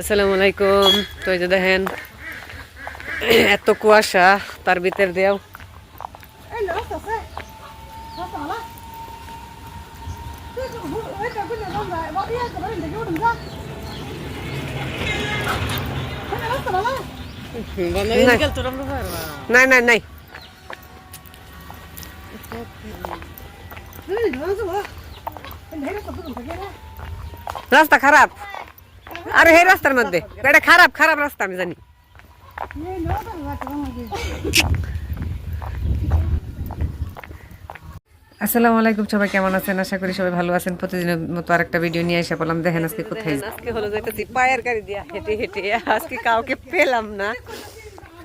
আসসালামু আলাইকুম। তো যে দেখেন, এত কুয়াশা, তার ভিতর দিয়েও। নাই নাই নাই। রাস্তা খারাপ। আরে হে রাস্তার মধ্যে। এটা খারাপ খারাপ রাস্তা আমি জানি। আসসালামু আলাইকুম সবাই কেমন আছেন? আশা করি সবাই ভালো আছেন। প্রতিদিনের মতো আরেকটা ভিডিও নিয়ে এসে বললাম দেখেন আজকে কোথায়। আজকে হলো যাইতেছি পায়ের গাড়ি দিয়া হেঁটে হেঁটে আজকে কাউকে পেলাম না।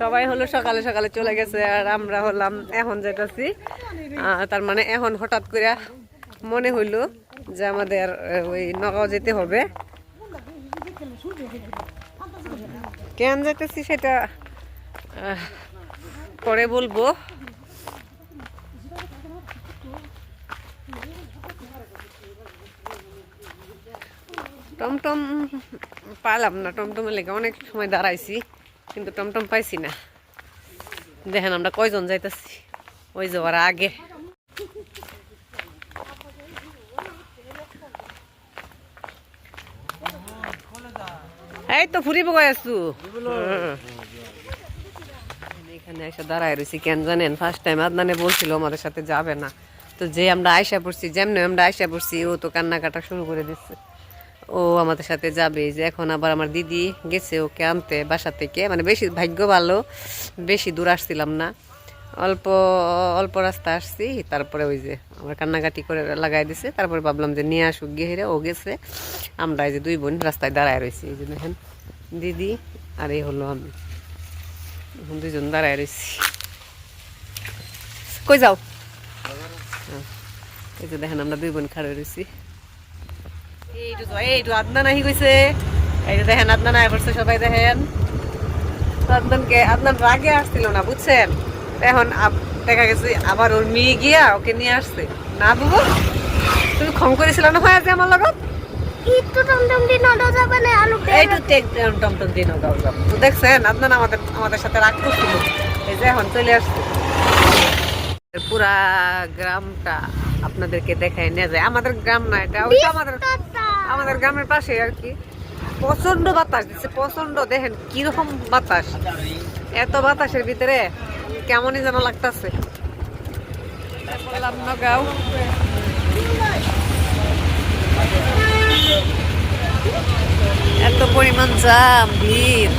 সবাই হলো সকালে সকালে চলে গেছে আর আমরা হলাম এখন যেতেছি তার মানে এখন হঠাৎ করে মনে হইল যে আমাদের ওই নগাঁও যেতে হবে। কেন যেতেছি সেটা পরে বলব। টমটম পালাম না, টমটমের লেগে অনেক সময় দাঁড়াইছি, কিন্তু টমটম পাইছি না। দেখেন আমরা কয়জন যাইতেছি, ওই যাওয়ার আগে। এই তো ফুরিব গয় আছু। এখানে এসে দাঁড়ায় রয়েছি কেন জানেন? ফার্স্ট টাইম আদনানে বলছিল আমাদের সাথে যাবে না। তো যে আমরা আয়সা পড়ছি যেমনি আমরা আয়সা পড়ছি ও তো কান্নাকাটা শুরু করে দিচ্ছে। ও আমাদের সাথে যাবে যে এখন আবার আমার দিদি গেছে ওকে আনতে বাসা থেকে। মানে বেশি ভাগ্য ভালো বেশি দূর আসছিলাম না। অল্প অল্প রাস্তা আসছি তারপরে ওই যে আমার কান্নাকাটি করে লাগাই দিছে। তারপরে ভাবলাম যে নিয়ে আসুক গিয়ে হেরে ও গেছে। আমরা এই যে দুই বোন রাস্তায় দাঁড়ায় রয়েছি এই যে দেখেন। দিদি আর এই হলো আমি। এখন দুইজন দাঁড়ায় রয়েছি। কই যাও? হ্যাঁ। এই যে দেখেন আমরা দুই বোন খাড়ে রয়েছি। এইটু এইটু আদনান আহি গেছে এই যে দেখেন আদনান আয় করছে সবাই দেখেন। আদনানকে আদনান রাগে আসছিল না, বুঝছেন? এখন দেখা গেছে আবার ওর মেয়ে গিয়া ওকে নিয়ে আসছে। না বুবু, তুমি খং করেছিল না হয় আজ আমার লগত? একটু টমটম দিয়ে নটা যাবে না আলু এইটু টমটম দিন গাও যাও তো দেখছেন আদনান আমাদের আমাদের সাথে রাগ করছিল। এই যে এখন চলে আসছে। পুরা গ্রামটা আপনাদেরকে নিয়ে যায়। আমাদের গ্রাম না এটা আমাদের আমাদের গ্রামের পাশে আর কি। প্রচণ্ড বাতাস দিচ্ছে প্রচণ্ড দেখেন কীরকম বাতাস। এত বাতাসের ভিতরে কেমনই যেন লাগতেছে। বললাম এত পরিমাণ জাম ভিড়।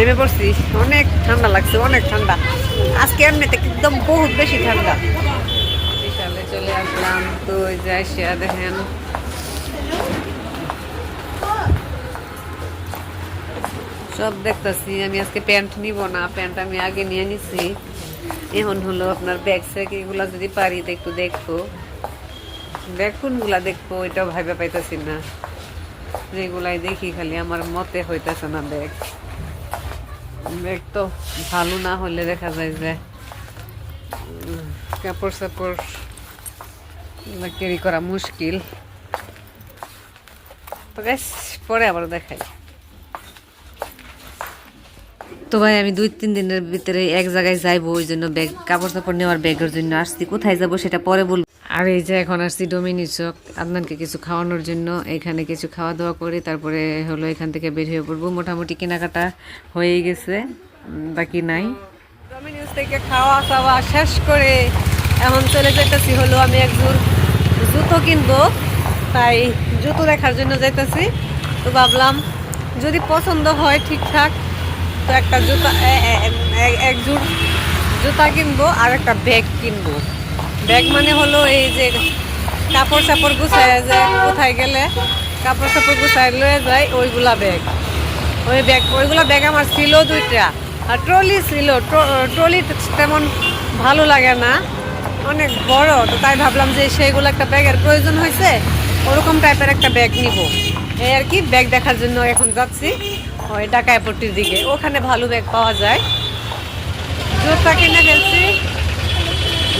নেমে পড়ছি, অনেক ঠান্ডা লাগছে, অনেক ঠান্ডা। আজকে এমনিতে একদম বহুত বেশি ঠান্ডা। বিশালে চলে আসলাম, তো ওই যে আসিয়া দেখেন। সব দেখতেছি, আমি আজকে প্যান্ট নিব না, প্যান্ট আমি আগে নিয়ে নিছি। এখন হলো আপনার ব্যাগ স্যাগ এগুলো যদি পারি তো একটু দেখব। ব্যাগ কোনগুলা দেখব এটাও ভাবে পাইতেছি না। যেগুলাই দেখি খালি, আমার মতে হইতেছে না ব্যাগ। ব্যাগ তো ভালো না হলে দেখা যায় যে কাপড় সাপড় ক্যারি করা মুশকিল। তো পরে আবার দেখাই। তো ভাই, আমি দুই তিন দিনের ভিতরে এক জায়গায় যাইবো, ওই জন্য ব্যাগ কাপড় চাপড় নেওয়ার ব্যাগের জন্য আসছি। কোথায় যাব সেটা পরে বলব। আর এই যে এখন আসছি ডোমিনি চক আপনাকে কিছু খাওয়ানোর জন্য। এখানে কিছু খাওয়া দাওয়া করে তারপরে হলো এখান থেকে বের হয়ে পড়ব। মোটামুটি কেনাকাটা হয়ে গেছে বাকি নাই। ডোমিনিউস থেকে খাওয়া খাওয়া শেষ করে এখন চলে যেতেছি হলো আমি একজন জুতো কিনবো। তাই জুতো দেখার জন্য যাইতেছি। তো ভাবলাম, যদি পছন্দ হয় ঠিকঠাক, তো একটা জুতা এক জুতা কিনবো আর একটা ব্যাগ কিনবো। ব্যাগ মানে হলো এই যে কাপড় চাপড় গুছায় যে কোথায় গেলে কাপড় চাপড় গুছায় লয়ে যায়, ওইগুলা ব্যাগ। ওই ব্যাগ, ওইগুলো ব্যাগ আমার ছিল দুইটা। আর ট্রলি ছিল ট্রলি তেমন ভালো লাগে না, অনেক বড়, তো তাই ভাবলাম যে সেইগুলো একটা ব্যাগের প্রয়োজন হয়েছে, ওরকম টাইপের একটা ব্যাগ নিব। এই আর কি, ব্যাগ দেখার জন্য এখন যাচ্ছি, ওই ঢাকা এয়ারপোর্টের দিকে। ওখানে ভালো ব্যাগ পাওয়া যায়। জুতা কিনে ফেলছি।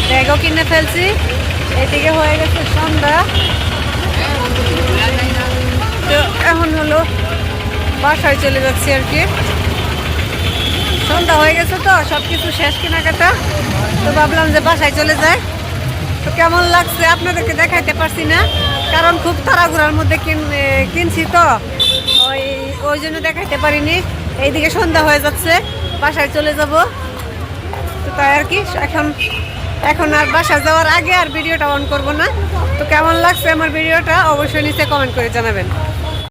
ব্যাগও কিনে ফেলছি। এদিকে হয়ে গেছে সন্ধ্যা। তো এখন হলো বাসায় চলে যাচ্ছি আর কি। সন্ধ্যা হয়ে গেছে তো সব কিছু শেষ কেনাকাটা। তো ভাবলাম যে বাসায় চলে যায় তো কেমন লাগছে আপনাদেরকে দেখাইতে পারছি না, কারণ খুব তাড়াগুড়ার মধ্যে কিন- কিনছি তো। ওই ওই জন্য দেখাইতে পারিনি। এইদিকে সন্ধ্যা হয়ে যাচ্ছে, বাসায় চলে যাব। তো তাই আর কি, এখন এখন আর বাসা যাওয়ার আগে আর ভিডিওটা অন করব না। তো কেমন লাগছে আমার ভিডিওটা অবশ্যই নিচে কমেন্ট করে জানাবেন।